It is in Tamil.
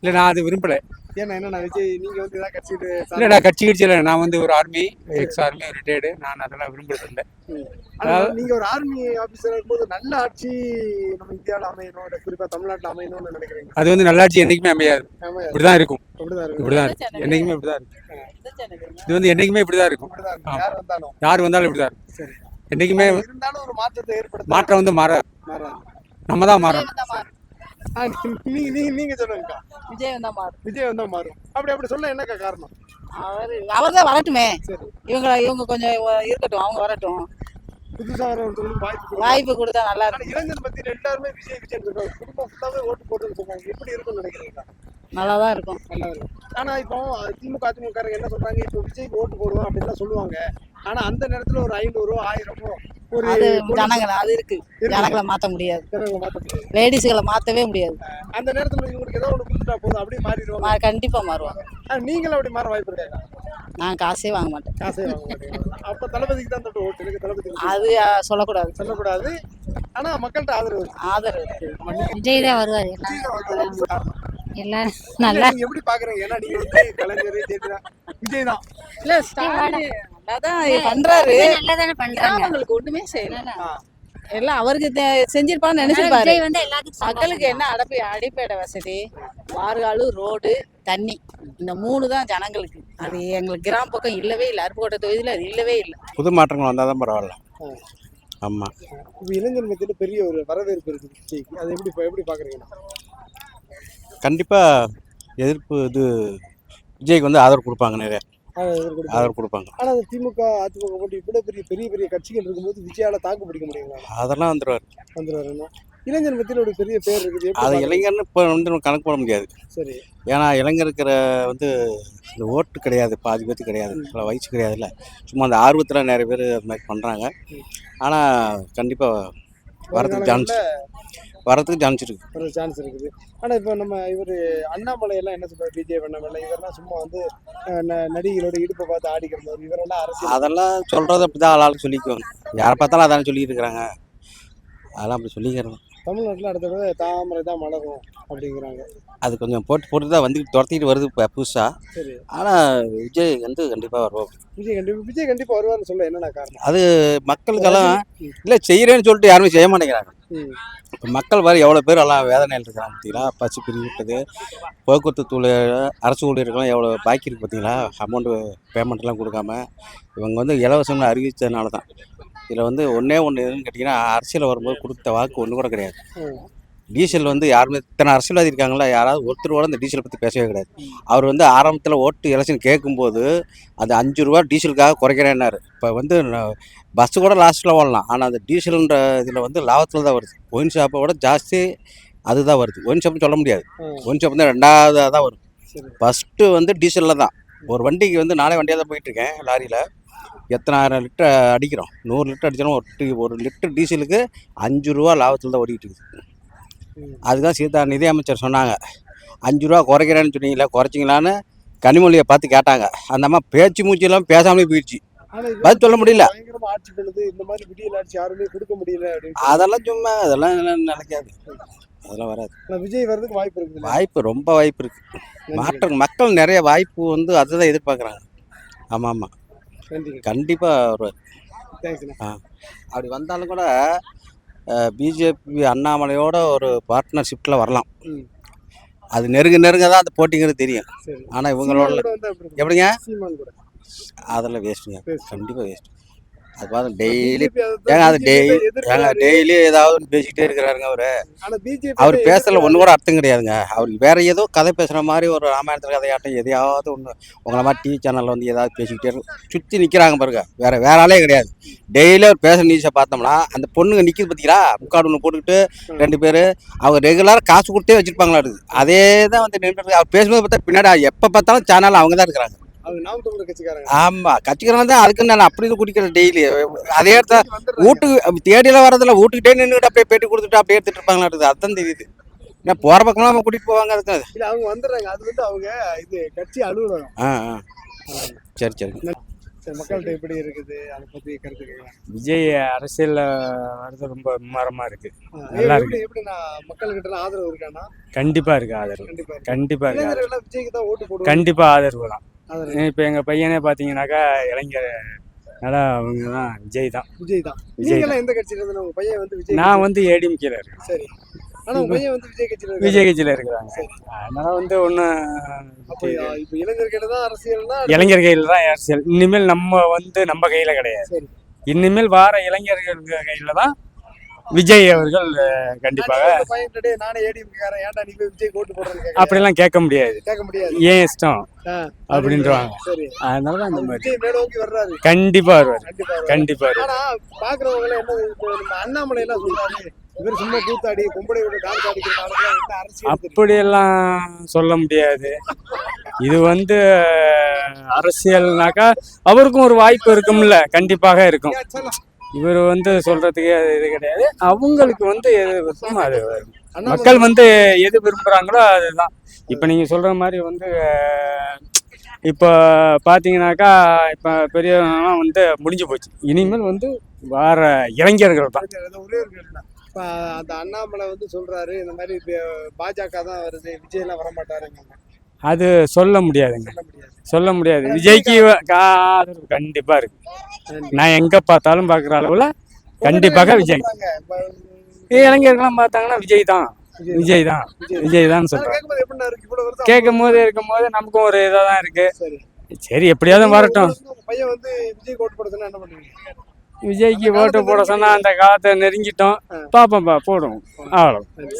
இல்லை நான் அது விரும்பலை. ஏன்னா என்ன விஜய் நீங்க வந்து ஏதாவது கட்சிட்டு இல்லைடா கட்சி கிட்சி இல்லை. நான் வந்து ஒரு ஆர்மி எக்ஸ் ஆர்மி ரிட்டையர்டு நான் அதெல்லாம் விரும்புறது இல்லை. ஆனா நீங்க ஒரு ஆர்மி ஆபீசர் இருக்கும்போது நல்ல ஆட்சி நம்ம இந்தியாவில் அமையணும் இல்ல குறிப்பா தமிழ்நாட்டுல அமையணும்னு நினைக்கிறீங்க? அது வந்து நல்லாட்சி என்றைக்குமே அமையாது. இப்படிதான் இருக்கும். இப்படிதான் இருக்கும். என்னைக்குமே இப்படிதான் இருக்கும். இது வந்து என்னைக்குமே இப்படிதான் இருக்கும். யார் வந்தாலும். யார் வந்தாலும் இப்படிதான் இருக்கும். சரி. என்னைக்குமே இருந்தாலும் ஒரு மாற்றத்தை ஏற்படுத்த மாற்றம் வந்து மாறாது. நம்ம தான் மாறணும். நீங்க நீங்க நீங்க சொல்லுங்கக்கா விஜய் வந்தா மாறும். விஜய் வந்தா மாறும். அப்படி அப்படி சொல்ல என்னக்கா காரணம்? அவர் அவர் தான் வரட்டுமே இவங்க இவங்க கொஞ்சம் இருக்கட்டும் அவங்க வரட்டும். புதுசா வரவங்களுக்கு வாய்ப்பு. வாய்ப்பு கொடுத்தா நல்லா இருக்கும். இளைஞர் பத்தி எல்லாருமே விஜய் விஜய் குடும்பம் ஃபுல்லாவே ஓட்டு போட்டுன்னு சொல்றாங்க எப்படி இருக்கும்னு நினைக்கிறீங்களா நல்லா தான் இருக்கும். நல்லா இருக்கும். ஆனா இப்போ திமுக அதிமுக என்ன சொல்றாங்க? இப்போ விஜய்க்கு ஓட்டு போடுவோம் அப்படின்லாம் சொல்லுவாங்க. ஆனா அந்த நேரத்துல ஒரு ஐநூறோ ஆயிரமோ அது ஜனங்களை அது இருக்கு. ஜனங்களை மாத்த முடியாது. லேடிஸ்களை மாத்தவே முடியாது. அந்த நேரத்துல இவங்களுக்கு ஏதோ ஒண்ணு கொடுத்துட்டா போதும் அப்படியே மாறிடுவாங்க. மா- கண்டிப்பா மாறுவாங்க. ஆனா நீங்களும் அப்படி மாற வாய்ப்பு இருக்காங்க நான் காசே வாங்க மாட்டேன். காசே வாங்க மாட்டீங்க அப்ப தளபதிக்கு தான் தொட்டு ஓட்டு எனக்கு தளபதி அது சொல்லக்கூடாது. சொல்லக்கூடாது. ஆனா மக்கள்கிட்ட ஆதரவு இருக்கு. ஆதரவு இருக்கு. விஜய் தான் வருவார். எல்லாரும். நல்லா எப்படி பாக்குறீங்க? ஏன்னா நீங்க வந்து கலைஞர் விஜய் தான். இல்ல ஸ்டாலின் நல்லாதான் பண்றாரு. நல்லா தானே பண்றாங்க. கிராமங்களுக்கு ஒண்ணுமே செய்யல. எல்லாம் அவருக்கு தெ- செஞ்சிருப்பான்னு நினைச்சிருப்பாரு. விஜய் வந்து எல்லாத்துக்கும் மக்களுக்கு என்ன அடப்பி அடிப்படை வசதி? வார்காலு ரோடு தண்ணி. இந்த மூணு தான் ஜனங்களுக்கு. அது எங்களுக்கு கிராம பக்கம் இல்லவே இல்லை. அருப்புக்கோட்டை தொகுதியில் அது இல்லவே இல்லை. புது மாற்றங்கள் வந்தால் தான் பரவாயில்ல. ஆ. ஆமாம் இப்ப இளைஞர் மத்தியில பெரிய ஒரு வரவேற்பு இருக்கு விஜய்க்கு. அது எப்படி எப்படி பாக்குறீங்க கண்டிப்பாக எதிர்ப்பு இது விஜய்க்கு வந்து ஆதரவு கொடுப்பாங்க நிறைய. ஆதரவு கொடுப்பாங்க? அது திமுக அதிமுக போட்டு இவ்வளவு பெரிய பெரிய பெரிய கட்சிகள் இருக்கும்போது விஜயால தாக்கு பிடிக்க முடியுங்களா? அதெல்லாம் வந்துடுவார் வந்துருவாருன்னா இளைஞர் மத்தியில ஒரு பெரிய பேர் இருக்குது. அது? இளைஞர்னு இப்போ வந்து நம்ம கணக்கு போட முடியாது. சரி. ஏன்னா இளைஞர் இருக்கிற வந்து இந்த ஓட்டு கிடையாது. பாதி பேர்த்து கிடையாது. சில வயசு கிடையாதுல்ல. சும்மா அந்த ஆர்வத்தில் நிறைய பேர் அது மாதிரி பண்ணுறாங்க ஆனால் கண்டிப்பாக வரதுக்கு சான்ஸ் வரதுக்கு சான்ஸ் இருக்கு. ஒரு சான்ஸ் இருக்குது. ஆனா இப்போ நம்ம இவர் அண்ணாமலை எல்லாம் என்ன சொல்றாரு? விஜய் அண்ணாமலை இவரெல்லாம் சும்மா வந்து நடிகைகளோட இடுப்பை பார்த்து ஆடிக்கிறது இவரெல்லாம் அரசியல் அதெல்லாம் சொல்கிறது அப்படி தான் ஆளாளுக்கு சொல்லிக்குவாங்க. யாரை பார்த்தாலும் அதானே சொல்லிட்டு இருக்கிறாங்க. அதெல்லாம் அப்படி சொல்லிக்கிறது. தமிழ்நாட்டுல அடுத்த தடவை தாமரை தான் மலரும் அப்படிங்கிறாங்க. அது கொஞ்சம் போட்டு போட்டு தான் வந்து துரத்திட்டு வருது இப்போ புதுசாக சரி. ஆனால் விஜய் வந்து கண்டிப்பாக வருவோம் விஜய் கண்டிப்பா விஜய் கண்டிப்பா வருவார்னு சொல்ல என்னென்ன காரணம்? அது மக்களுக்கெல்லாம் இல்லை செய்கிறேன்னு சொல்லிட்டு யாருமே செய்ய மாட்டேங்கிறாங்க. இப்போ மக்கள் வர எவ்வளோ பேர் எல்லாம் வேதனையில் இருக்கிறாங்க பார்த்தீங்களா பசி பிரிவிட்டது. போக்குவரத்து தொழில் அரசு ஊழியர்கள்லாம் எவ்வளோ பாக்கி இருக்குது பார்த்தீங்களா அமௌண்ட்டு பேமெண்ட்லாம் கொடுக்காம. இவங்க வந்து இலவசம்னு அறிவித்ததுனால தான் இதில் வந்து ஒன்றே ஒன்று எதுன்னு கேட்டிங்கன்னா அரசியல் வரும்போது கொடுத்த வாக்கு ஒன்று கூட கிடையாது. டீசல் வந்து யாருமே இத்தனை அரசியல்வாதி இருக்காங்களா? யாராவது ஒருத்தர் கூட இந்த டீசலை பற்றி பேசவே கிடையாது. அவர் வந்து ஆரம்பத்தில் ஓட்டு எலெக்ஷன் கேட்கும்போது அது அஞ்சு ரூபா டீசலுக்காக குறைக்கிறேன்னாரு. இப்போ வந்து பஸ்ஸு கூட லாஸ்ட்டில் ஓடலாம். ஆனால் அந்த டீசலுன்ற இதில் வந்து லாபத்தில் தான் வருது. ஒயின் ஷாப்பை விட ஜாஸ்தி அதுதான் வருது. ஒயின் ஷாப்னு சொல்ல முடியாது. ஒயின் ஷாப் வந்து ரெண்டாவதாக தான் வரும். ஃபஸ்ட்டு வந்து டீசலில் தான். ஒரு வண்டிக்கு வந்து நானே வண்டியாக தான் போயிட்டுருக்கேன் லாரியில். எத்தனாயிரம் லிட்டர் அடிக்கிறோம்? நூறு லிட்டர் அடித்தாலும் ஒரு டி- ஒரு லிட்டர் டீசலுக்கு அஞ்சு ரூபா லாபத்தில் தான் ஓடிட்டு இருக்குது. அதுதான் சீதா நிதி அமைச்சர் சொன்னாங்க. அஞ்சு ரூபா குறைக்கிறேன்னு சொன்னீங்களா குறைச்சிங்களான்னு கனிமொழியை பார்த்து கேட்டாங்க. அந்த அம்மா பேச்சு மூச்செல்லாம் பேசாமலே போயிடுச்சு. பதில் சொல்ல முடியல. பயங்கரமா ஆட்சி பண்ணுது இந்த மாதிரி விடியல் ஆட்சி யாருமே கொடுக்க முடியல அப்படின்னு அதெல்லாம் சும்மா அதெல்லாம் நினைக்காது. அதெல்லாம் வராது. விஜய் வர்றதுக்கு வாய்ப்பு இருக்குது வாய்ப்பு ரொம்ப வாய்ப்பு இருக்குது மாற்றம் மக்கள் நிறைய வாய்ப்பு வந்து அதுதான் எதிர்பார்க்குறாங்க. ஆமாம் ஆமாம் கண்டிப்பாக வருவார். தேங்க்ஸ்ண்ணா. அப்படி வந்தாலும் கூட பிஜேபி அண்ணாமலையோட ஒரு பார்ட்னர்ஷிப்பில் வரலாம். அது நெருங்க நெருங்க தான் அந்த போட்டிங்கிறது தெரியும் ஆனால் இவங்களோட? எப்படிங்க அதெல்லாம் வேஸ்ட்டுங்க. கண்டிப்பாக வேஸ்ட் அது பார்த்து டெய்லி ஏங்க அது டெய்லி ஏங்க. டெய்லி ஏதாவது பேசிக்கிட்டே இருக்கிறாருங்க அவரு. அவர் பேசுறதுல ஒன்று கூட அர்த்தம் கிடையாதுங்க. அவருக்கு வேற ஏதோ கதை பேசுகிற மாதிரி ஒரு ராமாயணத்தில் கதையாட்டம் எதையாவது ஒன்று உங்களை மாதிரி டிவி சேனலில் வந்து ஏதாவது பேசிக்கிட்டே இருக்கும் சுற்றி நிற்கிறாங்க பாருங்க. வேற வேற ஆளே கிடையாது. டெய்லி அவர் பேசுகிற நியூஸை பார்த்தோம்னா அந்த பொண்ணுங்க நிற்கிது பார்த்தீங்களா முக்காடு ஒன்று போட்டுக்கிட்டு ரெண்டு பேர் அவங்க ரெகுலராக காசு கொடுத்தே வச்சிருப்பாங்களா இருக்குது அதே தான் வந்து நின்று அவர் பேசும்போது பார்த்தா பின்னாடி எப்போ பார்த்தாலும் சேனல் அவங்க தான் இருக்கிறாங்க. அவங்க ஆமாம் கட்சிக்கிறவங்க தான் அதுக்கு நான் அப்படி குடிக்கிறேன் டெய்லி அதே இடத்த. வீட்டுக்கு தேடியெல்லாம் வரதில்ல வீட்டுக்கிட்டே நின்றுட்டு அப்படியே பேட்டி கொடுத்துட்டு அப்படியே எடுத்துட்டு இருப்பாங்களா இருக்குது. அதான் தெரியுது. ஏன்னா போகிற பக்கம்லாம் நம்ம கூட்டிகிட்டு போவாங்க அதுக்கு இல்ல அவங்க வந்துடுறாங்க. அது வந்து அவங்க இது கட்சி அலுவலகம். ஆ ஆ. சரி சரி. சரி மக்கள்கிட்ட எப்படி இருக்குது? அதை பத்தி கருத்து கேட்கலாம் விஜய் அரசியல்ல வர்றது ரொம்ப மும்மரமா இருக்கு. நல்லா எப்படி எப்படி நான் மக்கள்கிட்ட ஆதரவு இருக்கானா கண்டிப்பா இருக்கு ஆதரவு. கண்டிப்பா இருக்கு. இருக்கு. விஜய்க்கு தான் ஓட்டு போடுவாங்க. கண்டிப்பா ஆதரவு தான். இப்போ எங்க பையனே பாத்தீங்கன்னாக்கா இளைஞர் நல்லா அவங்க தான். விஜய் தான். விஜய் தான். விஜய் எந்த கட்சியில இருந்து உங்க பையன் வந்து விஜய் நான் வந்து ஏடிஎம்கேல இருக்கேன். சரி. ஆனா உங்க பையன் வந்து விஜய் கட்சியில. விஜய் கட்சியில இருக்கிறாங்க. அதனால வந்து அப்ப இப்ப இளைஞர்கிட்ட தான் அரசியல்னா இளைஞர் கையில் தான் அரசியல். இனிமேல் நம்ம வந்து நம்ம கையில கிடையாது. இனிமேல் வார இளைஞர்கள் கையில தான் விஜய் அவர்கள் கண்டிப்பாக. அப்படிலாம் கேட்க முடியாது. கேட்க முடியாது. ஏன் இஷ்டம்? அப்படின்றவாங்க. அதனால தான் அந்த மாதிரி. கண்டிப்பா வருவார். கண்டிப்பா. அப்படியெல்லாம் சொல்ல முடியாது. இது வந்து அரசியல்னாக்கா அவருக்கும் ஒரு வாய்ப்பு இருக்கும்ல. கண்டிப்பாக இருக்கும். இவர் வந்து சொல்றதுக்கு அது இது கிடையாது. அவங்களுக்கு வந்து எது விருப்பமோ அது மக்கள் வந்து எது விரும்புறாங்களோ அதுதான். இப்போ நீங்க சொல்ற மாதிரி வந்து இப்போ பாத்தீங்கன்னாக்கா இப்போ பெரியவங்கலாம் வந்து முடிஞ்சு போச்சு. இனிமேல் வந்து வார இளைஞர்கள் தான். ஒரே ஒரு கேள்வி தான். இப்ப அந்த அண்ணாமலை வந்து சொல்றாரு இந்த மாதிரி பாஜக தான் வருது விஜய் எல்லாம் வரமாட்டாருங்க. அது சொல்ல முடியாதுங்க. சொல்ல முடியாது. விஜய்க்கு ஆதரவு கண்டிப்பா இருக்கு. நான் எங்க பார்த்தாலும் பார்க்குற அளவுல கண்டிப்பாக விஜய். இளைஞர்கள்லாம் பார்த்தாங்கன்னா விஜய் தான். விஜய் தான். விஜய் தான். சொல்றேன் கேட்கும் போது இருக்கும் போது நமக்கும் ஒரு இதாக தான் இருக்கு. சரி. எப்படியாவது வரட்டும். விஜய்க்கு ஓட்டு போட சொன்னா அந்த காலத்தை நெருங்கிட்டோம். பார்ப்போம்ப்பா போடுவோம். அவ்வளோ